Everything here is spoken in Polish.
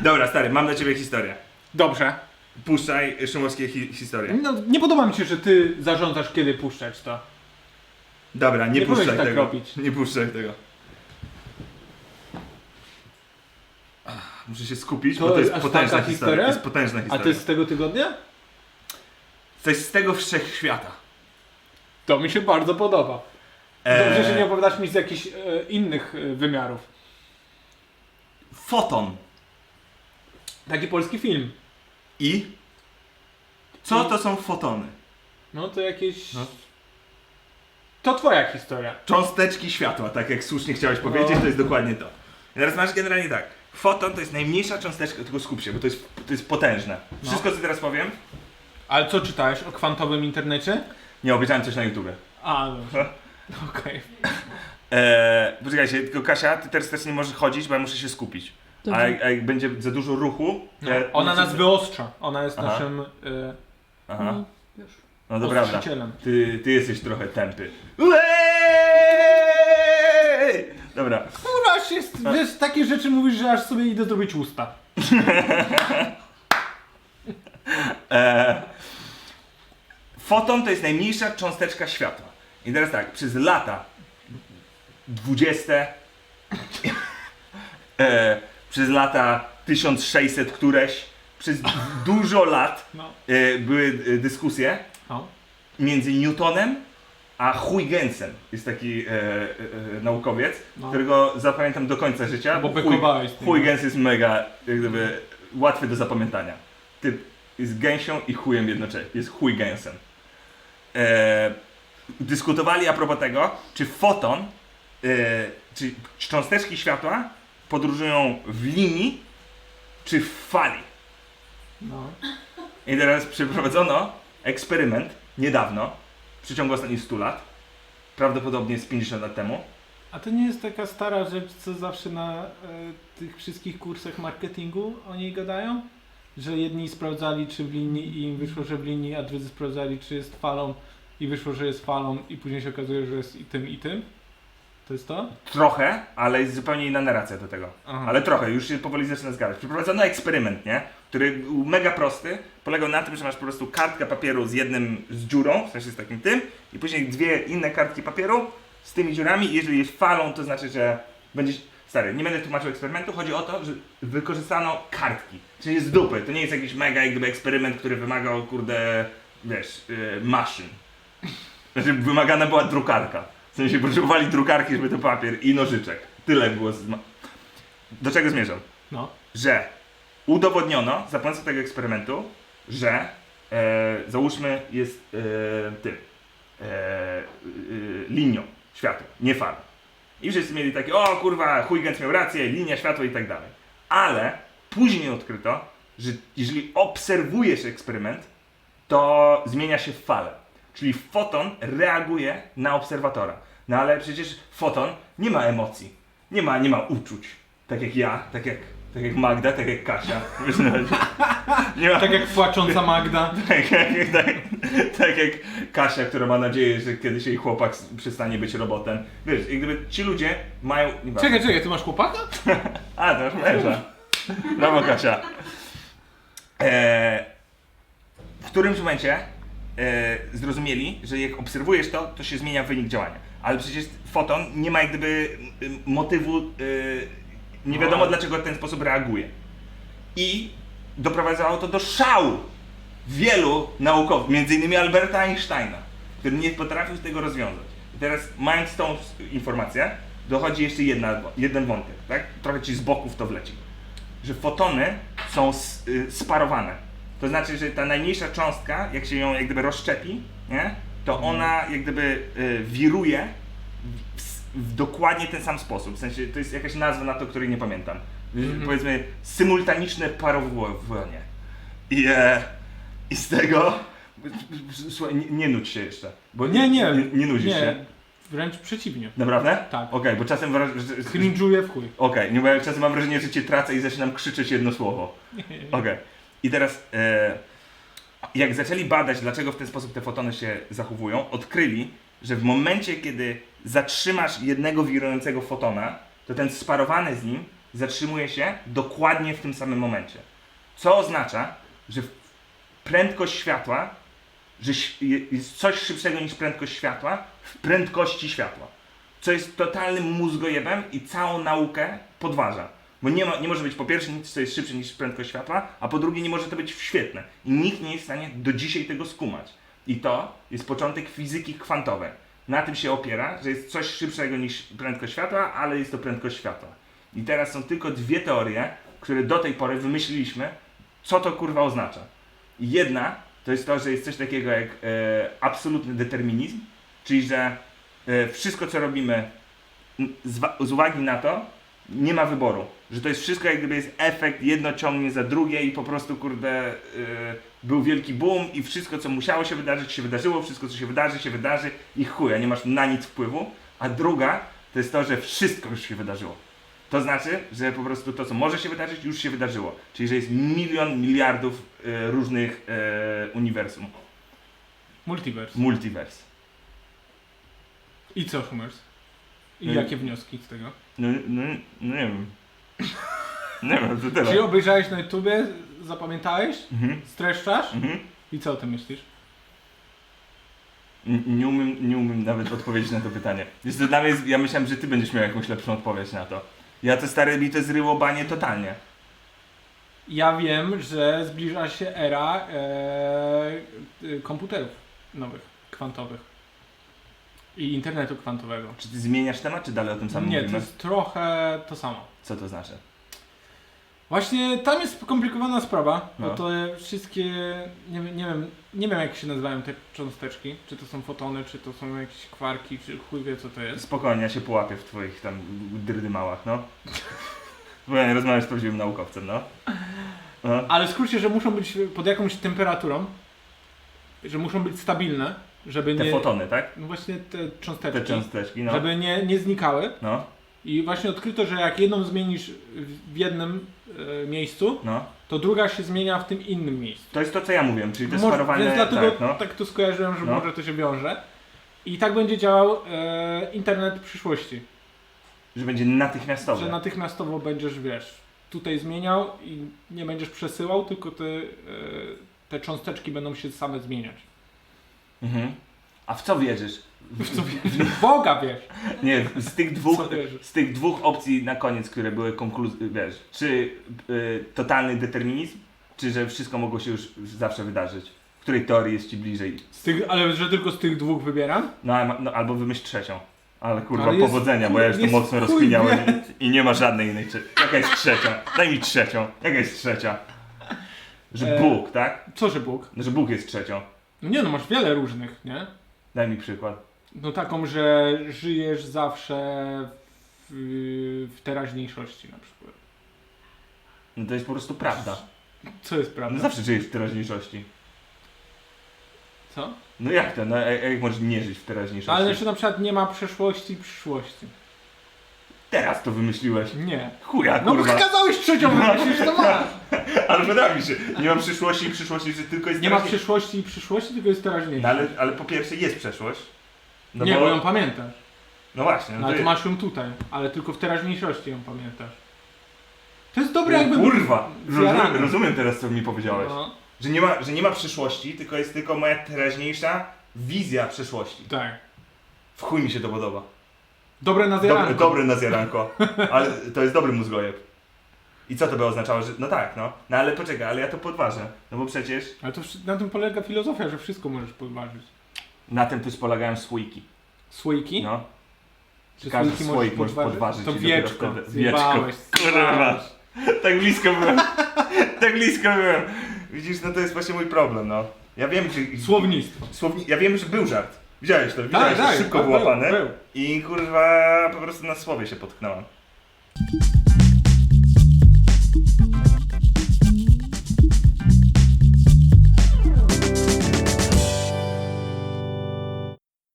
Dobra, stary, mam dla ciebie historię. Dobrze. Puszczaj szumowskie hi historie. No, nie podoba mi się, że ty zarządzasz, kiedy puszczać to. Dobra, nie, Nie puszczaj tak tego. robić. Nie puszczaj tego. Ach, Muszę się skupić, To bo to jest aż potężna taka historia. historia? To jest potężna A historia. to jest z tego tygodnia? Coś z tego wszechświata. To mi się bardzo podoba. Eee, Dobrze, że nie opowiadasz mi z jakichś e, innych e, wymiarów. Foton. Taki polski film. I? Co I- to są fotony? No to jakieś... No. To twoja historia. Cząsteczki światła, tak jak słusznie chciałeś powiedzieć, to jest dokładnie to. I teraz masz generalnie tak. Foton to jest najmniejsza cząsteczka, tylko skup się, bo to jest, to jest potężne. No. Wszystko co teraz powiem, Ale co czytałeś o kwantowym internecie? nie obejrzałem coś na YouTube. A, dobrze. Okej. Eee, poczekajcie, tylko Kasia, ty teraz też nie możesz chodzić, bo ja muszę się skupić. A, Dobrze. jak- a jak będzie za dużo ruchu, No, ja- Ona nas wyostrza. Ona jest Aha. naszym e, Aha, No, już. no to prawda. ostrzycielem. Ty, ty jesteś trochę tępy. Ueeeej! Dobra. Kurwa, jest, wiesz, takie rzeczy mówisz, że aż sobie idę zrobić usta. Eee, foton to jest najmniejsza cząsteczka światła. I teraz tak, przez lata 20, e, przez lata 1600 któreś, przez dużo lat No. e, były e, dyskusje O. między Newtonem a Huygensem. Jest taki e, e, e, naukowiec, No. którego zapamiętam do końca życia. Bo Huy-. Huygens jest mega jak gdyby, łatwy do zapamiętania. Typ jest gęsią i chujem jednocześnie. Jest Huygensem. E, dyskutowali a propos tego, czy foton, czy cząsteczki światła podróżują w linii, czy w fali. No. I teraz przeprowadzono eksperyment niedawno, w przeciągu ostatnich 100 lat, prawdopodobnie z 50 lat temu. A to nie jest taka stara rzecz, co zawsze na e, tych wszystkich kursach marketingu o niej gadają? Że jedni sprawdzali, czy w linii i im wyszło, że w linii, a drudzy sprawdzali, czy jest falą i wyszło, że jest falą i później się okazuje, że jest i tym, i tym? To jest to? Trochę, ale jest zupełnie inna narracja do tego. Aha. Ale trochę, już się powoli zaczyna zgadzać. Przeprowadzono eksperyment, nie? Który był mega prosty. Polegał na tym, że masz po prostu kartkę papieru z jednym, z dziurą, w sensie z takim tym, i później dwie inne kartki papieru z tymi dziurami. I jeżeli jest falą, to znaczy, że będziesz. Stary, nie będę tłumaczył eksperymentu. Chodzi o to, że wykorzystano kartki. Czyli z dupy. To nie jest jakiś mega jak gdyby eksperyment, który wymagał, kurde, wiesz, yy, maszyn. Znaczy, wymagana była drukarka. W sensie potrzebowali drukarki, żeby to papier i nożyczek. Tyle było. Z... Do czego zmierzam? No. Że udowodniono za pomocą tego eksperymentu, że e, załóżmy jest e, tym e, e, linią światła, nie falą. I wszyscy mieli takie, o kurwa, Huygens miał rację, linia światła i tak dalej. Ale później odkryto, że jeżeli obserwujesz eksperyment, to zmienia się w falę. Czyli foton reaguje na obserwatora. No ale przecież foton nie ma emocji, nie ma, nie ma uczuć. Tak jak ja, tak jak, tak jak Magda, tak jak Kasia. Wiesz, no, nie ma, Tak jak płacząca Magda. tak, jak, tak, tak jak Kasia, która ma nadzieję, że kiedyś jej chłopak przestanie być robotem. Wiesz, jak gdyby ci ludzie mają... nieważne. Czekaj, czekaj, ty masz chłopaka? A, to już męża. Brawo Kasia. E, w którymś momencie zrozumieli, że jak obserwujesz to, to się zmienia wynik działania. Ale przecież foton nie ma jak gdyby motywu, y, nie wiadomo No. dlaczego w ten sposób reaguje. I doprowadzało to do szału wielu naukowców, między innymi Alberta Einsteina, który nie potrafił z tego rozwiązać. I teraz mając tą informację, dochodzi jeszcze jedna, jeden wątek, tak? Trochę ci z boków to wleci. Że fotony są y, sparowane. To znaczy, że ta najmniejsza cząstka, jak się ją jak gdyby rozszczepi, nie? to ona jak gdyby y, wiruje w, w dokładnie ten sam sposób. W sensie, to jest jakaś nazwa na to, której nie pamiętam. Y, Mhm. Powiedzmy, symultaniczne parowanie. I, e, I z tego... Słuchaj, nie, nie nudź się jeszcze. Bo Nie, nie. Nie, nie nudzisz nie, się. Wręcz przeciwnie. Naprawdę? Tak. Okej, bo czasem wraż... że- że- Cringe'uję w chuj. Okej, nie bo ja czasem mam wrażenie, że cię tracę i zaczynam krzyczeć jedno słowo. Okej. I teraz, e, jak zaczęli badać, dlaczego w ten sposób te fotony się zachowują, odkryli, że w momencie, kiedy zatrzymasz jednego wirującego fotona, to ten sparowany z nim zatrzymuje się dokładnie w tym samym momencie. Co oznacza, że prędkość światła, że jest coś szybszego niż prędkość światła w prędkości światła. Co jest totalnym mózgojebem i całą naukę podważa. Bo nie, ma, nie może być po pierwsze nic, co jest szybsze niż prędkość światła, a po drugie nie może to być świetne. I nikt nie jest w stanie do dzisiaj tego skumać. I to jest początek fizyki kwantowej. Na tym się opiera, że jest coś szybszego niż prędkość światła, ale jest to prędkość światła. I teraz są tylko dwie teorie, które do tej pory wymyśliliśmy, co to kurwa oznacza. I jedna to jest to, że jest coś takiego jak e, absolutny determinizm, czyli że e, wszystko co robimy z, z uwagi na to nie ma wyboru. Że to jest wszystko jak gdyby jest efekt, jedno ciągnie za drugie i po prostu kurde e, był wielki boom i wszystko co musiało się wydarzyć się wydarzyło, wszystko co się wydarzy się wydarzy i chuja, nie masz na nic wpływu. A druga to jest to, że wszystko już się wydarzyło. To znaczy, że po prostu to, co może się wydarzyć, już się wydarzyło. Czyli, że jest milion, miliardów e, różnych e, uniwersum. Multiverse. Multiverse. I co, Schumers? I Hmm. jakie wnioski z tego? No, no, no nie wiem. Nie wiem, to tyle. Czyli obejrzałeś na YouTubie, zapamiętałeś, Mhm. streszczasz Mhm. i co o tym myślisz? N- Nie umiem, nie umiem nawet odpowiedzieć na to pytanie. Jest to dla mnie, ja myślałem, że ty będziesz miał jakąś lepszą odpowiedź na to. Ja to stare mi to zryło banie totalnie. Ja wiem, że zbliża się era e, e, komputerów nowych, kwantowych i internetu kwantowego. Czy ty zmieniasz temat, czy dalej o tym samym Nie, to mówimy? jest trochę to samo. Co to znaczy? Właśnie tam jest skomplikowana sprawa, No. bo to wszystkie, nie, wiem- nie wiem, nie wiem jak się nazywają te cząsteczki, czy to są fotony, czy to są jakieś kwarki, czy chuj wie co to jest. Spokojnie, ja się połapię w twoich tam drdymałach, no. Bo ja nie rozmawiam z prawdziwym naukowcem, no. no. Ale w skrócie, że muszą być pod jakąś temperaturą, że muszą być stabilne, żeby Te nie... fotony, tak? No właśnie te cząsteczki, Te cząsteczki, no. żeby nie, nie znikały. No, I właśnie odkryto, że jak jedną zmienisz w jednym e, miejscu, no. to druga się zmienia w tym innym miejscu. To jest to, co ja mówiłem, czyli to jest Może- parowane... Więc dlatego tak, no. tak to skojarzyłem, że No. może to się wiąże. I tak będzie działał e, internet przyszłości. Że będzie natychmiastowe. Że natychmiastowo będziesz, wiesz, tutaj zmieniał i nie będziesz przesyłał, tylko te, e, te cząsteczki będą się same zmieniać. Mhm. A w co wierzysz? W co wierzysz? W Boga wiesz! Nie, z tych dwóch, wierzysz? z tych dwóch opcji na koniec, które były konkluzji, wiesz, czy y, totalny determinizm, czy że wszystko mogło się już zawsze wydarzyć? W której teorii jest ci bliżej? Z tych, ale że tylko z tych dwóch wybieram? No, no albo wymyśl trzecią. Ale kurwa, Ale jest- powodzenia, bo ja już to mocno rozkminiałem wie. i, i nie ma żadnej innej. Jaka jest trzecia? Daj mi trzecią. Jaka jest trzecia? Że E. Bóg, tak? Co, że Bóg? Że Bóg jest trzecią. No nie no, masz wiele różnych, nie? Daj mi przykład. No taką, że żyjesz zawsze w, w teraźniejszości na przykład. No to jest po prostu prawda. Co jest prawda? No zawsze żyjesz w teraźniejszości. Co? No jak to? No, jak możesz nie żyć w teraźniejszości? Ale jeszcze na przykład nie ma przeszłości i przyszłości. Teraz to wymyśliłeś. Nie. Chuja, No bo kurwa. kazałeś trzecią wymyślić, to masz. Ale wydaje mi się, nie mam przyszłości i przyszłości, że tylko jest Nie ma teraźniej- przyszłości i przyszłości, tylko jest No teraźniejszość. ale, ale po pierwsze jest przeszłość. No nie, bo, ją pamiętasz. No właśnie. No, No ale to jest- masz ją tutaj, ale tylko w teraźniejszości ją pamiętasz. To jest dobre jakby... Kurwa, rozumiem, rozumiem teraz co mi powiedziałeś. No, Że, nie ma, że nie ma przyszłości, tylko jest tylko moja teraźniejsza wizja przyszłości. tak. W chuj mi się to podoba. Dobre na Dobry, zjaranko. dobry na zjaranko, ale to jest dobry mózgojeb. I co to by oznaczało, że... No tak, no. No ale poczekaj, ale ja to podważę. No bo przecież Ale to wszy- na tym polega filozofia, że wszystko możesz podważyć. na tym też polegają słoiki. Słoiki? No. Czy Każdy słoik możesz podważyć To i dopiero wieczko. wtedy- Zjebałeś. Kurwa. Tak blisko byłem. tak blisko byłem. Widzisz, no to jest właśnie mój problem, no. Ja wiem, że... Słownictwo. Słowni... Ja wiem, że był żart. Widziałeś to, widziałeś, że szybko tak, wyłapane. był, był. I kurwa, po prostu na słowie się potknąłem.